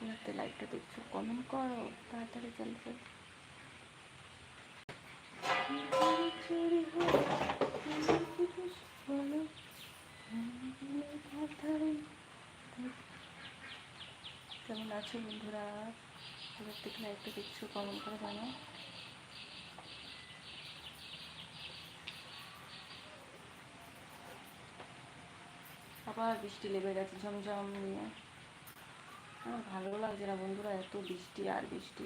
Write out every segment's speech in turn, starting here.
কোথাতে লাইভটা দেখছ কমেন্ট করো, তাড়াতাড়ি ঘর ধরে। কেমন আছো বন্ধুরা? কোথার থেকে লাইভটা দেখছ কমেন্ট করে জানো। আবার বৃষ্টি লেগে গেছে ঝমঝম নিয়ে। আমার ভালো লাগছে না বন্ধুরা, এত বৃষ্টি আর বৃষ্টি।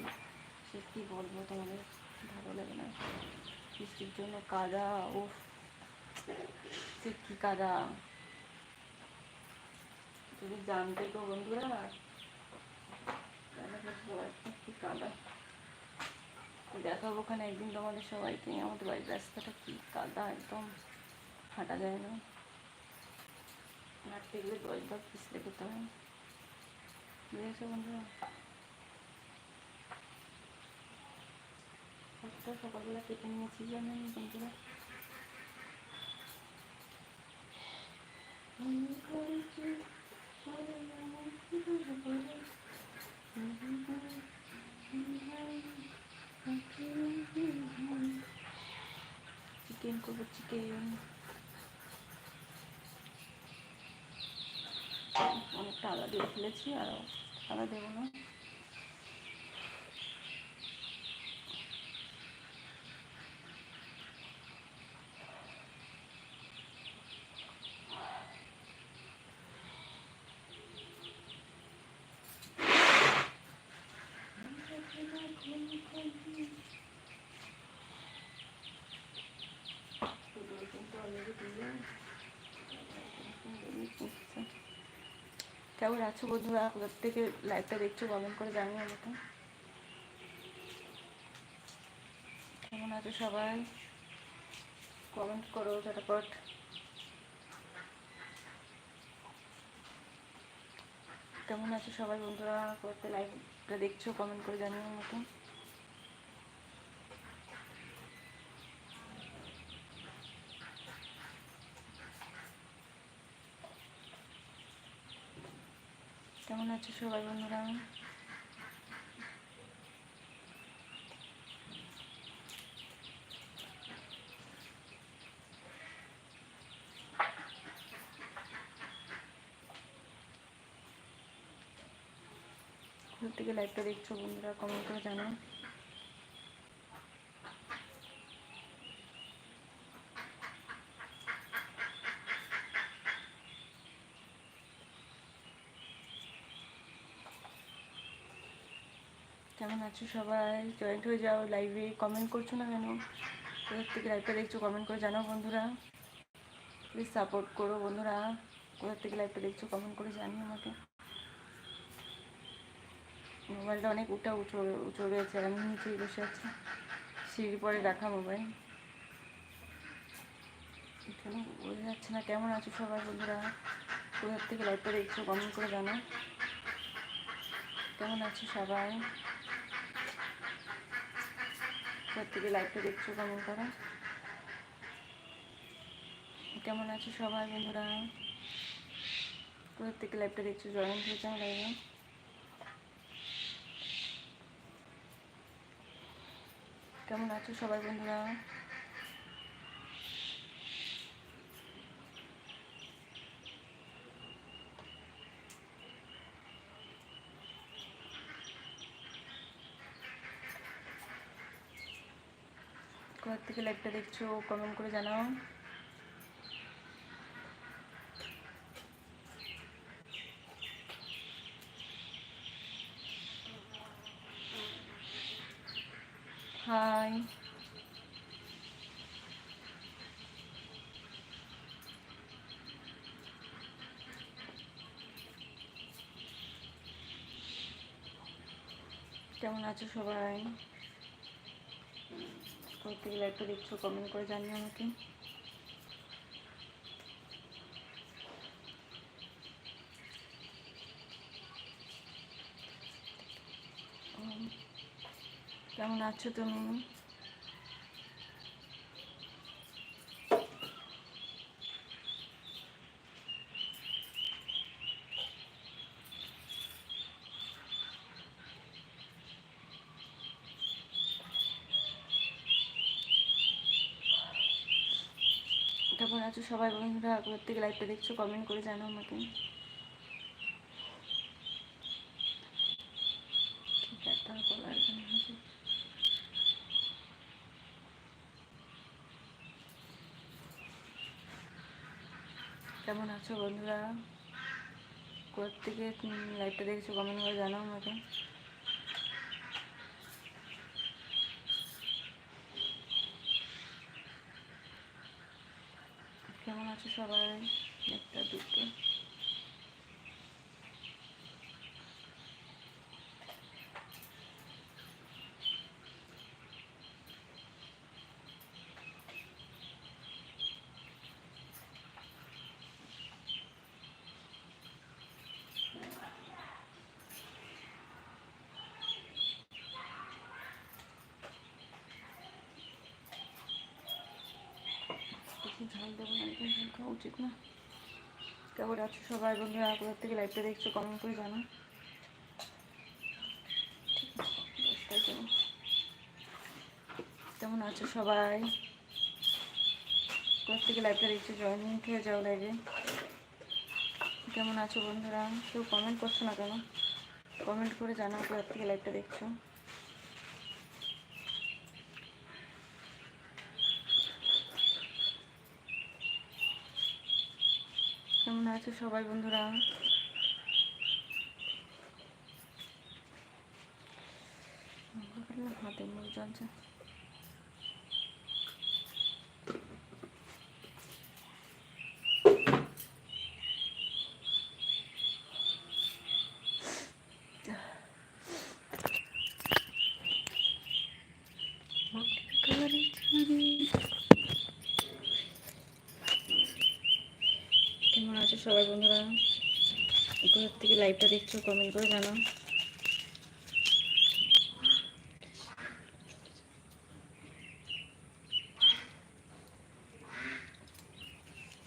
সে কি বলব তোমাদের, ভালো লাগে না। বৃষ্টির জন্য কাদা ও সে কি কাদা। যদি জানতে তো বন্ধুরা কি কাদা। দেখাবো ওখানে একদিন তোমাদের সবাইকে, আমাদের বাড়ির রাস্তাটা কি কাদা একদম হাঁটা যায় না। হাঁটতে গেলে দশ পিছলে যেতে হয় বুঝেছ বন্ধুরা একটা সকালবেলা কেটে নিয়েছি জানেন বন্ধুরা আমি করেছি বলে আমার কি দোষ বলে? চিকেন করব চিকেন অনেকটা আদা দিয়ে ফেলেছি আর আদা দেবো না। কেমন আছো বন্ধুরা? প্রত্যেকে লাইভটা দেখছ, কমেন্ট করে জানিও আমাকে। কেমন আছো সবাই? কমেন্ট করো ঝটাপট। কেমন আছো সবাই বন্ধুরা? করতে লাইভটা দেখছ, কমেন্ট করে জানিও আমাকে কেমন আছো সবাই বন্ধুরা। থেকে লাইভটা দেখছ বন্ধুরা কমেন্ট করে জানাও কেমন আছো সবাই? জয়েন্ট হয়ে যাও লাইভে কমেন্ট করছ না কেন? কোথার থেকে লাইভটা দেখছ কমেন্ট করে জানাও বন্ধুরা। প্লিজ সাপোর্ট করো বন্ধুরা। কোথার থেকে লাইভটা দেখছ কমেন্ট করে জানিও আমাকে। মোবাইলটা অনেক উঠা উঁচু উঁচু রয়েছে আমি নিচেই বসে আছি। সিঁড়ি পরে রাখা মোবাইল। এখানে বোঝা যাচ্ছে না কেমন আছো সবাই বন্ধুরা। কোথার থেকে লাইভটা দেখছ কমেন্ট করে জানাও। কেমন আছো সবাই? কোথা থেকে লাইভটা দেখছ কেমন করা কেমন আছো সবাই বন্ধুরা? কোথার থেকে লাইভটা দেখছ জয়েন হয়েছে আমার লাইভে কেমন আছো সবাই বন্ধুরা কোথা থেকে লাইভটা দেখছ কমেন্ট করে জানাও। হাই। কেমন আছো সবাই? কোথা থেকে লাইভটা দেখছ কমেন্ট করে জানিও আমাকে। কেমন আছো তুমি কেমন আছো সবাই বন্ধুরা থেকে লাইভটা দেখছ কমেন্ট করে জানাও আমাকে। ঠিক আছে তারপর আর কেমন আছো বন্ধুরা? কোথা লাইভটা দেখছ কমেন্ট করে জানাও আমাকে কেমন আছো সবাই একটা দুটো। খাওয়া উচিত না কেমন আছো সবাই বন্ধুরা? কোথা থেকে লাইভটা দেখছ কমেন্ট করে জানো কেমন আছো সবাই কোথা থেকে লাইভটা দেখছ জয়েনিং হয়ে যাও লাইভে কেমন আছো বন্ধুরা কেউ কমেন্ট করছ না কেন? কমেন্ট করে জানাও কোথা থেকে লাইভটা দেখছ কেমন আছো সবাই বন্ধুরা। হাতে মুখ জ্বলছে। কেমন আছো সবাই বন্ধুরা? কোথা থেকে লাইভটা দেখছ কমেন্ট করে জানাও।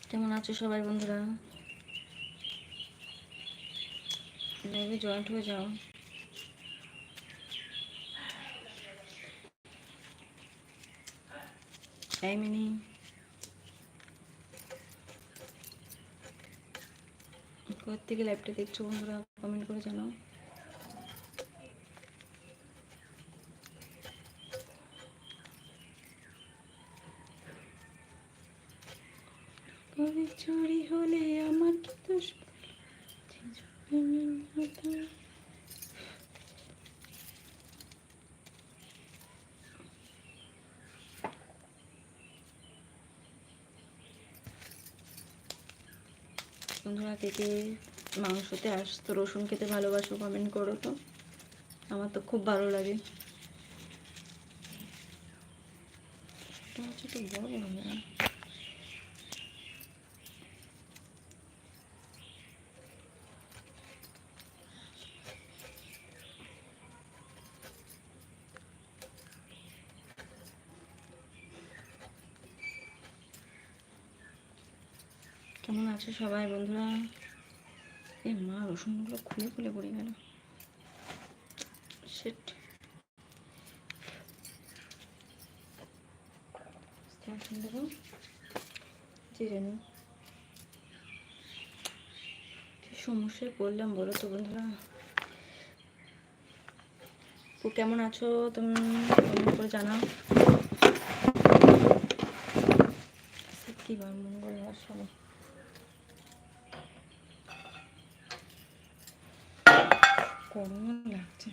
কেমন আছো সবাই বন্ধুরা? লাইভে জয়েন্ট হয়ে যাও। এই মিনি কোথা থেকে লাইভটা দেখছ বন্ধুরা কমেন্ট করে জানাও। বন্ধুরা কে কে মাংসতে আসতো। রসুন খেতে ভালোবাসো কমেন্ট করো তো। আমার তো খুব ভালো লাগে। বড় হবে না কেমন আছো সবাই, বন্ধুরা। এ মা, রসুনগুলো খুলে খুলে পড়ে গেল সেট সমস্যায় পড়লাম বলো তো, বন্ধুরা? তো কেমন আছো? তুমি কমেন্ট করে জানাও। আজকে কি বার মঙ্গলবার সবাই গরমও লাগছে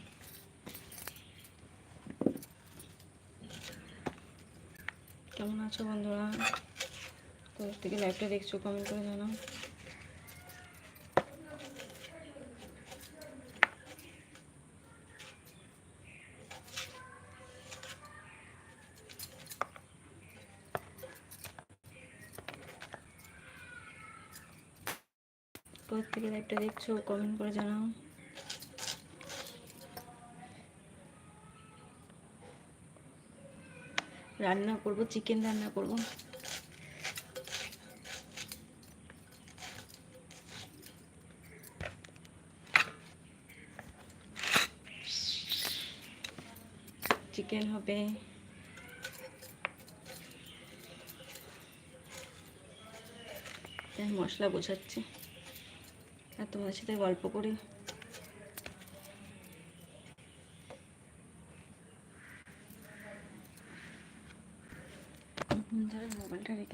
কেমন আছো বন্ধুরা? কোথা থেকে লাইভটা দেখছ কমেন্ট করে জানাও। কোথা থেকে লাইভটা দেখছ কমেন্ট করে জানাও। রান্না করব চিকেন রান্না করব। চিকেন হবে। মশলা বোঝাচ্ছি। আর তোমাদের সাথে গল্প করি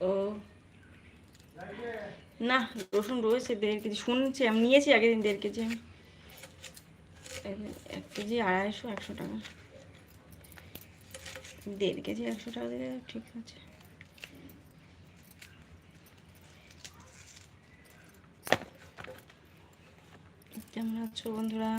ও। না, রসুন রয়েছে দেড় কেজি। শুনছি, আমি নিয়েছি আগের দিন দেড় কেজি। আমি এক কেজি আড়াইশো, একশো টাকা। দেড় কেজি একশো টাকা দিলে ঠিক আছে। কেমন আছো বন্ধুরা?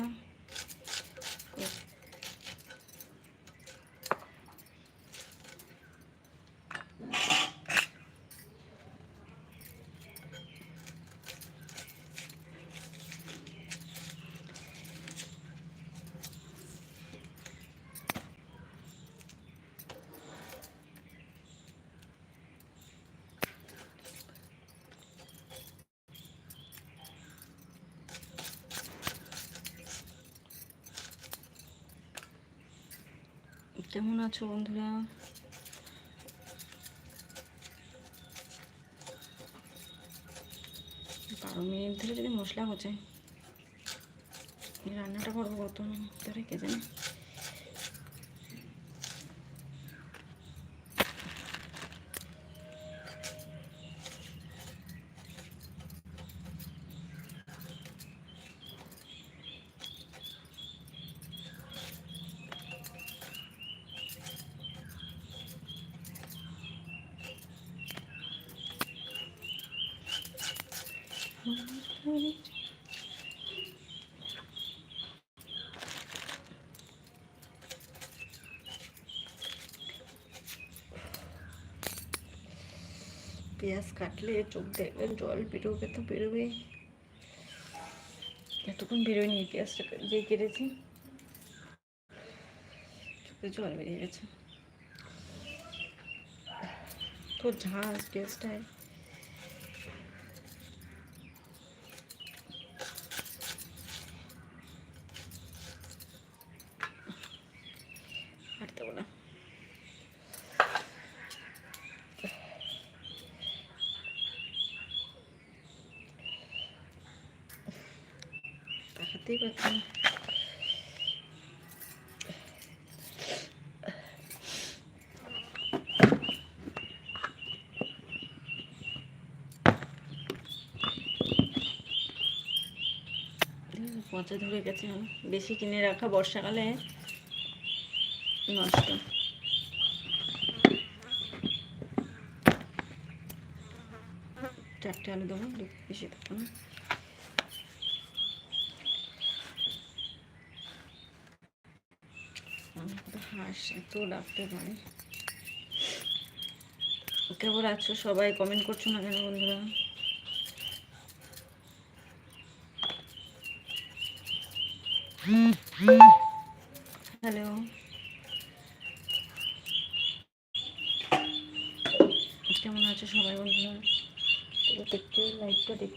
কেমন আছো বন্ধুরা? বারো মিনিট ধরে যদি মশলা হচ্ছে রান্নাটা করব কত ধরে কে জানে? পেঁয়াজ কাটলে চোখ দেখবে জল বেরোবে তো বেরোবে। এতক্ষণ বেরোয়নি পেঁয়াজটা, যে কেটেছি। চোখে জল বেরিয়ে গেছে। তো ঝাঁজ পেঁয়াজটায় আর দেবো না তাকাতেই পারছি না পচা ধরে গেছে বেশি কিনে রাখা বর্ষাকালে নষ্ট। চারটে আলু দেবো বেশি দেবো না। কেমন আছো সবাই? কমেন্ট করছ না কেন বন্ধুরা হ্যালো কেমন আছো সবাই বন্ধুরা তবু দেখতে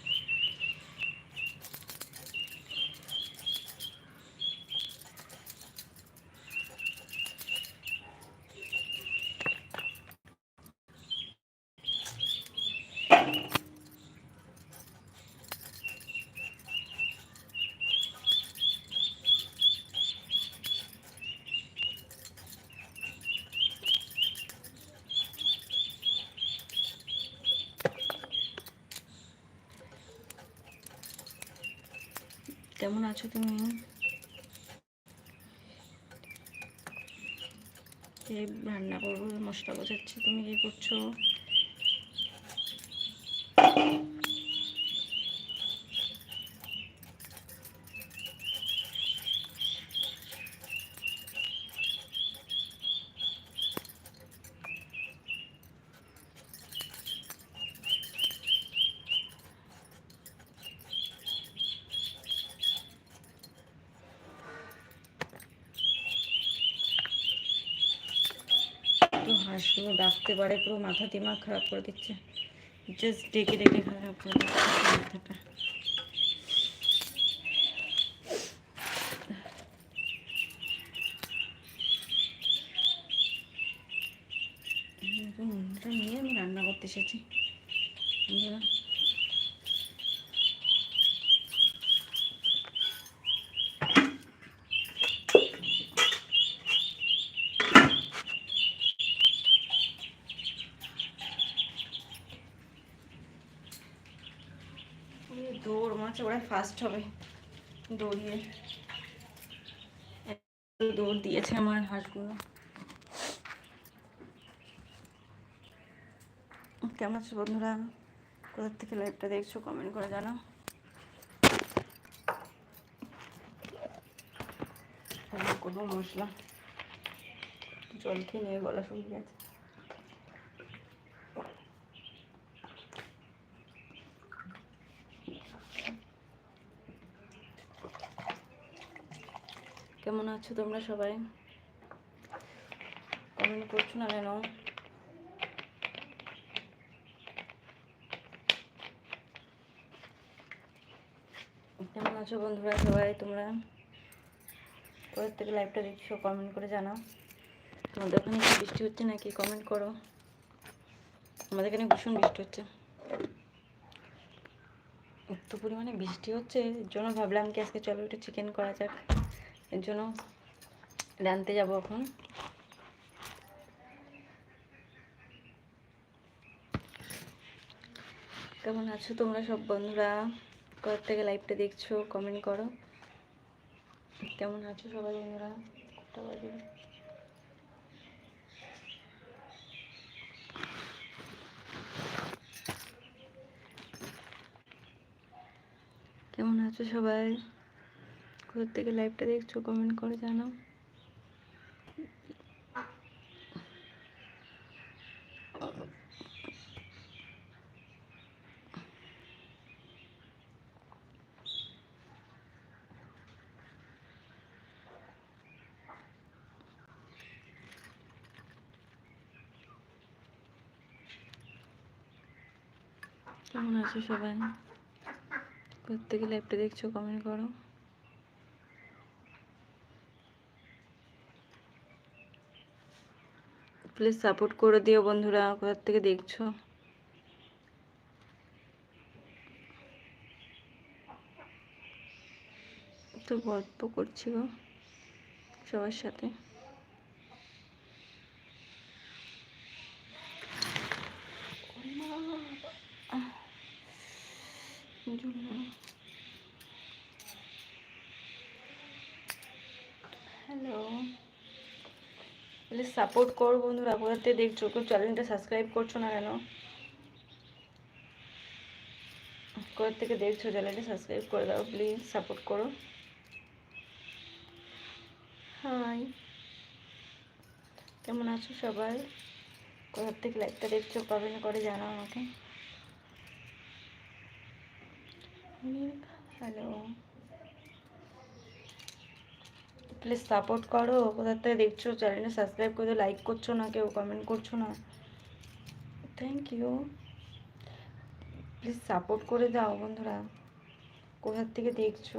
কেমন আছো তুমি? রান্না করব মশলা বোঝাচ্ছি তুমি কি করছ? হাঁসগুলো ডাকতে পারে, পুরো মাথা দিমাগ খারাপ করে দিচ্ছে। জাস্ট ডেকে ডেকে খারাপ করে দিচ্ছে মাথাটা। নিয়ে আমি রান্না করতে এসেছি বন্ধুরা, ওই দৌড় মনে হচ্ছে ওরা ফার্স্ট হবে। দৌড়িয়ে। দৌড় দিয়েছে আমার হাঁসগুলো। কেমন আছো বন্ধুরা? কোথার থেকে লাইভটা দেখছ কমেন্ট করে জানাও। করব মশলা জল খেয়ে নিয়ে গলা শুকিয়ে গেছে। কেমন আছো তোমরা সবাই? কমেন্ট করছ না কেন? কেমন আছো বন্ধুরা সবাই তোমরা? কোথার থেকে লাইভটা দেখছ কমেন্ট করে জানাও। তোমাদের ওখানে কি বৃষ্টি হচ্ছে নাকি? কমেন্ট করো। আমাদের এখানে ভীষণ বৃষ্টি হচ্ছে। এত পরিমাণে বৃষ্টি হচ্ছে, এর জন্য ভাবলাম কি আজকে চলো একটু চিকেন করা যাক। এর জন্য রানতে যাব এখন। কেমন আছো তোমরা সব বন্ধুরা? কোথার থেকে লাইভটা দেখছ কমেন্ট করো। কেমন আছো সবাই বন্ধুরা? কটা বাজে? কেমন আছো সবাই? কোথার থেকে লাইভটা দেখছ কমেন্ট করে জানাও। কেমন আছো সবাই? কোথা থেকে লাইভটা দেখছ কমেন্ট করো। প্লিজ সাপোর্ট করে দিও বন্ধুরা, কোথার থেকে দেখছ? তো গল্প করছি গো, সবার সাথে। হ্যালো প্লিজ সাপোর্ট করো বন্ধুরা থেকে দেখছ, কেউ চ্যানেলটা সাবস্ক্রাইব করছ না কেন? কোথা থেকে দেখছ চ্যানেলটা সাবস্ক্রাইব করে দাও প্লিজ সাপোর্ট করো। হাই কেমন আছো সবাই? কোথার থেকে লাইভটা দেখছ কমেন্ট করে জানাও আমাকে। হ্যালো প্লিজ সাপোর্ট করো। কোথার থেকে দেখছ? চ্যানেলটা সাবস্ক্রাইব করে লাইক করছ না, কেউ কমেন্ট করছ না। থ্যাংক ইউ প্লিজ সাপোর্ট করে দাও বন্ধুরা। কোথার থেকে দেখছ?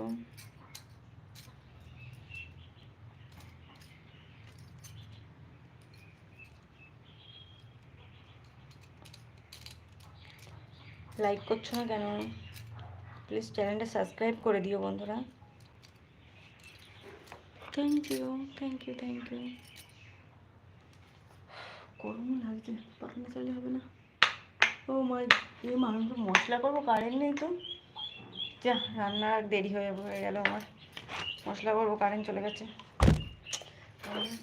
লাইক করছ না কেন? প্লিজ চ্যানেলটা সাবস্ক্রাইব করে দিও বন্ধুরা। Thank you thank you thank you গরম লাগছে পাখানা চালিয়ে হবে না। ও মা, এই মাংস মশলা করব কারেন্ট নেই তো। যা, রান্না দেরি হয়ে হয়ে গেল আমার। মশলা করব কারেন্ট চলে গেছে।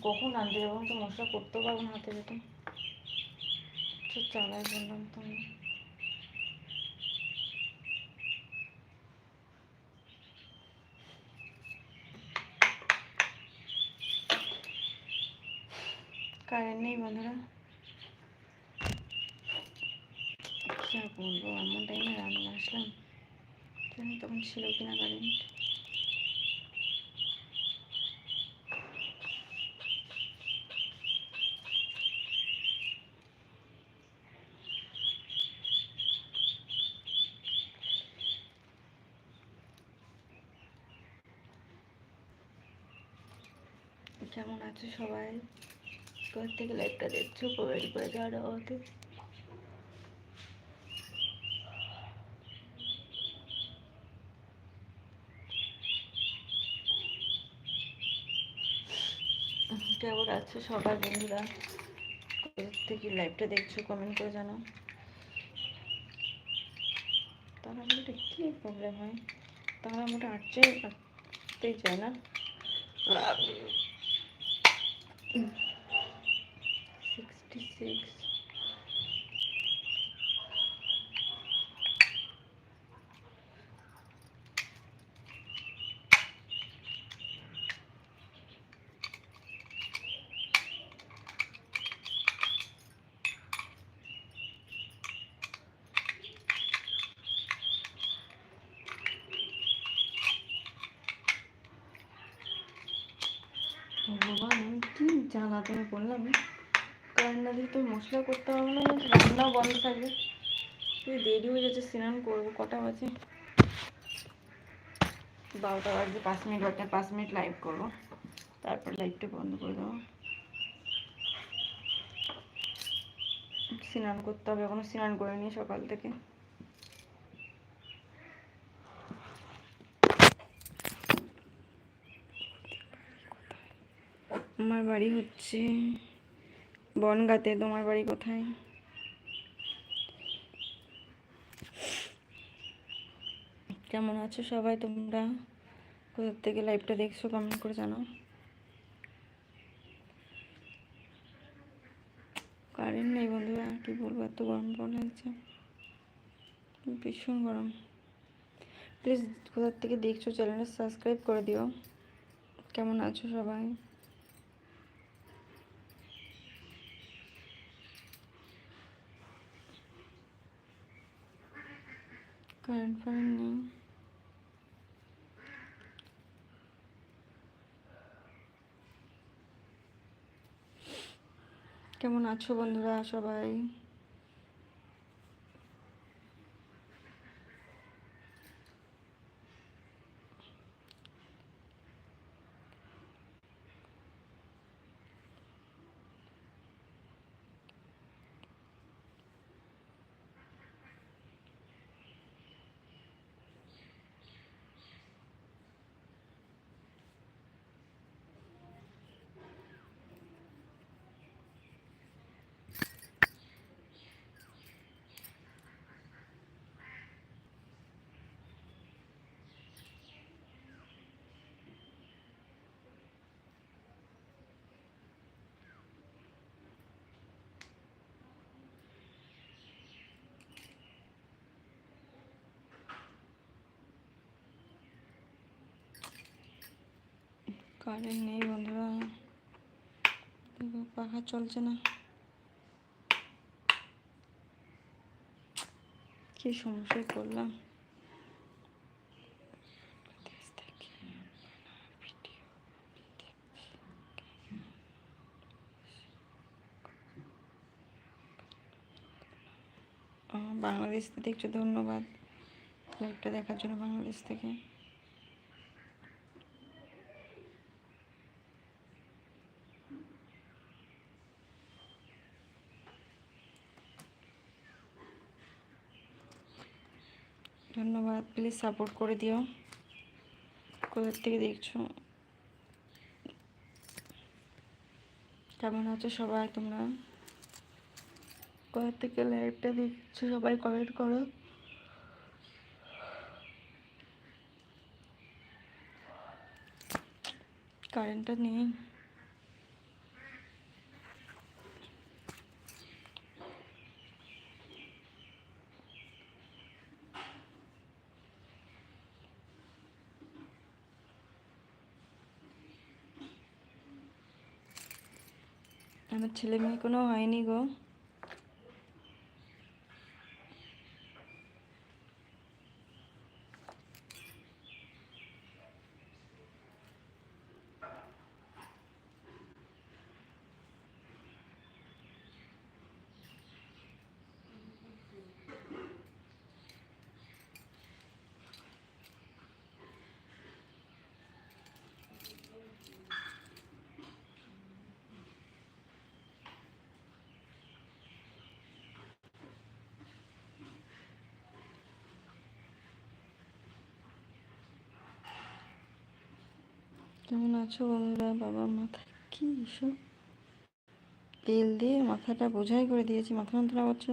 কখন রাঁধতে যাব? তো মশলা করতেও পারব না হাতে যেতে চালাই বললাম তো আমি। কারেন্ট নেই বন্ধুরা যা বলব এমন টাইমে রান্না আসলাম জানি তখন ছিল কিনা কারেন্ট কেমন আছে সবাই থেকে লাইভটা দেখছ, কমেন্ট করে জানাও আমাকে। কেমন আছো সবাই বন্ধুরা? থেকে লাইভটা দেখছ, কমেন্ট করে জানাও। তারা মোটা কী প্রবলেম হয়? তারা মোটা আটচে আটতেই চায় না? সিক্স ভগবান কি জ্বালা তুমি বললাম কারেন্ট না দিলে তো মশলা করতে পারব না রান্নাও বন্ধ থাকবে? তুই দেরি হয়ে যাচ্ছে, স্নান করব, কটা বাজে? বারোটা বাজে, পাঁচ মিনিট বাজে পাঁচ মিনিট লাইভ করব। তারপর লাইভটা বন্ধ করে দেবো। স্নান করতে হবে, এখনও স্নান করে নি সকাল থেকে। আমার বাড়ি হচ্ছে বনগাতে তোমার বাড়ি কোথায়? কেমন আছো সবাই তোমরা? কোথার থেকে লাইভটা দেখছ কমেন্ট করে জানাও। কারেন্ট নেই বন্ধুরা, কি বলব, এত গরম পড়ে লাগছে? ভীষণ গরম। প্লিজ কোথার থেকে দেখছ চ্যানেলটা সাবস্ক্রাইব করে দিও। কেমন আছো সবাই? কারেন্ট নেই কেমন আছো বন্ধুরা সবাই? কারেন্ট নেই বন্ধুরা। পাখা চলছে না। কি সমস্যায় করলাম বাংলাদেশ থেকে দেখছ ধন্যবাদ। লাইভটা দেখার জন্য বাংলাদেশ থেকে ধন্যবাদ প্লিজ সাপোর্ট করে দিও। কোথার থেকে দেখছ। কেমন আছো সবাই তোমরা? কোথার থেকে লাইভটা দেখছ সবাই কমেন্ট করো। কারেন্টটা নেই। আমার ছেলে মেয়ে কোনো হয়নি গো। আছো বন্ধুরা? বাবা, মাথা কি এসব তেল দিয়ে মাথাটা বোঝাই করে দিয়েছি, মাথা যন্ত্রণা করছে।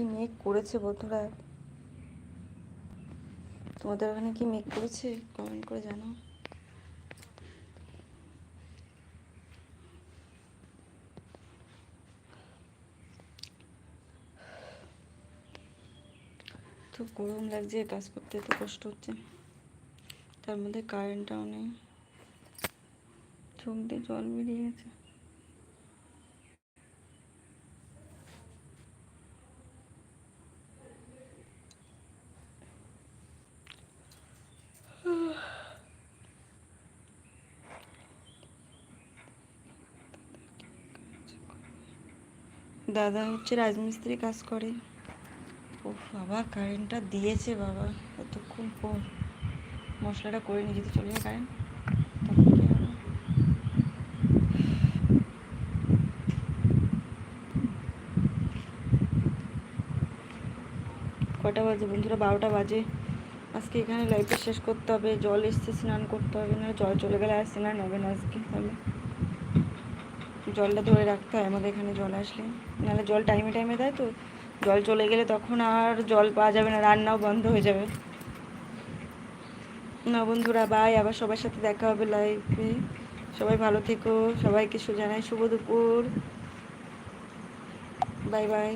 কি মেঘ করেছে বন্ধুরা? তোমাদের ওখানে কি মেঘ করেছে? কমেন্ট করে জানাও। তো গরম লাগছে, কাজ করতে তো কষ্ট হচ্ছে। তার মধ্যে কারেন্টটাও নেই। চোখ দিয়ে জল বেরিয়ে গেছে। দাদা হচ্ছে রাজমিস্ত্রি কাজ করে। ও বাবা কারেন্টটা দিয়েছে বাবা। এতক্ষণ পর মশলাটা করে নিয়ে যেতে চলে যায় কারেন্ট কটা বাজে বন্ধুরা? বারোটা বাজে। আজকে এখানে লাইফটা শেষ করতে হবে। জল এসছে, স্নান করতে হবে না জল চলে গেলে আর স্নান হবে না আজকে। তাহলে জলটা ধরে রাখতে হয় আমাদের এখানে জল আসলে। নাহলে জল টাইমে টাইমে দেয় তো, জল চলে গেলে তখন আর জল পাওয়া যাবে না, রান্নাও বন্ধ হয়ে যাবে। না বন্ধুরা বাই আবার সবার সাথে দেখা হবে লাইফে সবাই ভালো থেকো, সবাইকে জানাই, শুভ দুপুর। Bye bye